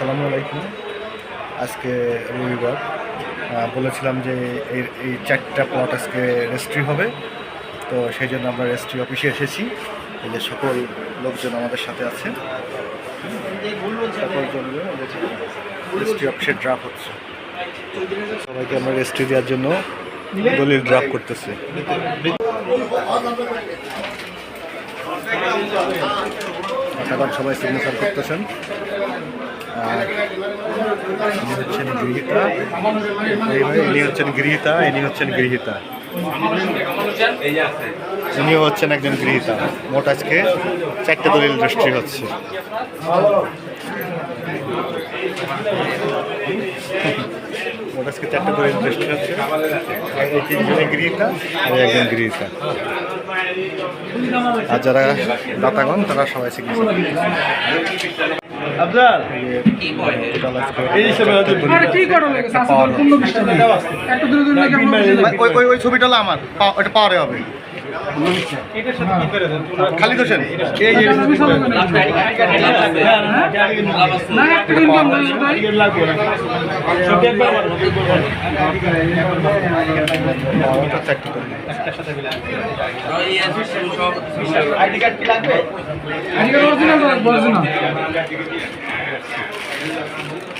আসসালামু আলাইকুম। আজকে রবিবার। বলেছিলাম যে এই এই চারটা প্লট আজকে রেজিস্ট্রি হবে। তো সেই জন্য আমরা রেজিস্ট্রি অফিসে এসেছি। এই যে সকল লোকজন আমাদের সাথে আছে। সকল জন রেজিস্ট্রি অফিসে ড্রাফট হচ্ছে। সবাইকে আমরা রেজিস্ট্রি দেওয়ার জন্য দলিল ড্রাফ করতেছে। সবাই সিগনেচার করতেছেন। হচ্ছেন গৃহীতা ইনি হচ্ছেন গৃহীতা, ইনি হচ্ছেন গৃহীতা। ইনিও হচ্ছেন একজন গৃহীতা। মোট আজকে চারটে দলিল দৃষ্টি হচ্ছে। আজকে চারটে হচ্ছে। গৃহীতা আর একজন গৃহীতা। আর যারা দাতাগণ, তারা সবাই সিগনেচার থাকি। ওই ছবিটা আমার। ওটা পাওয়ারে হবে। খালি দোষেন এই যে আমি সবাই জানি। না একটু ইনকাম নাই ভাই ওটা চারটে করে আজকে অরিজিনাল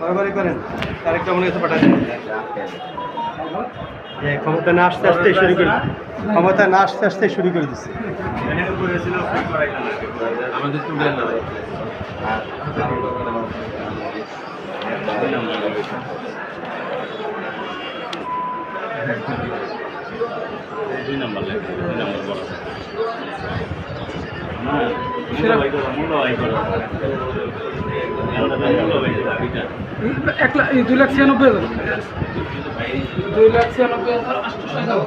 বারবারই করেন, আরেকটা মনে ক্ষমতা না আসতে আসতে শুরু করে ক্ষমতা না আসতে আসতে শুরু করে দিচ্ছে। দুই লাখ ছিয়ানব্বই হাজার। দুই লাখ ছিয়ানব্বই হাজার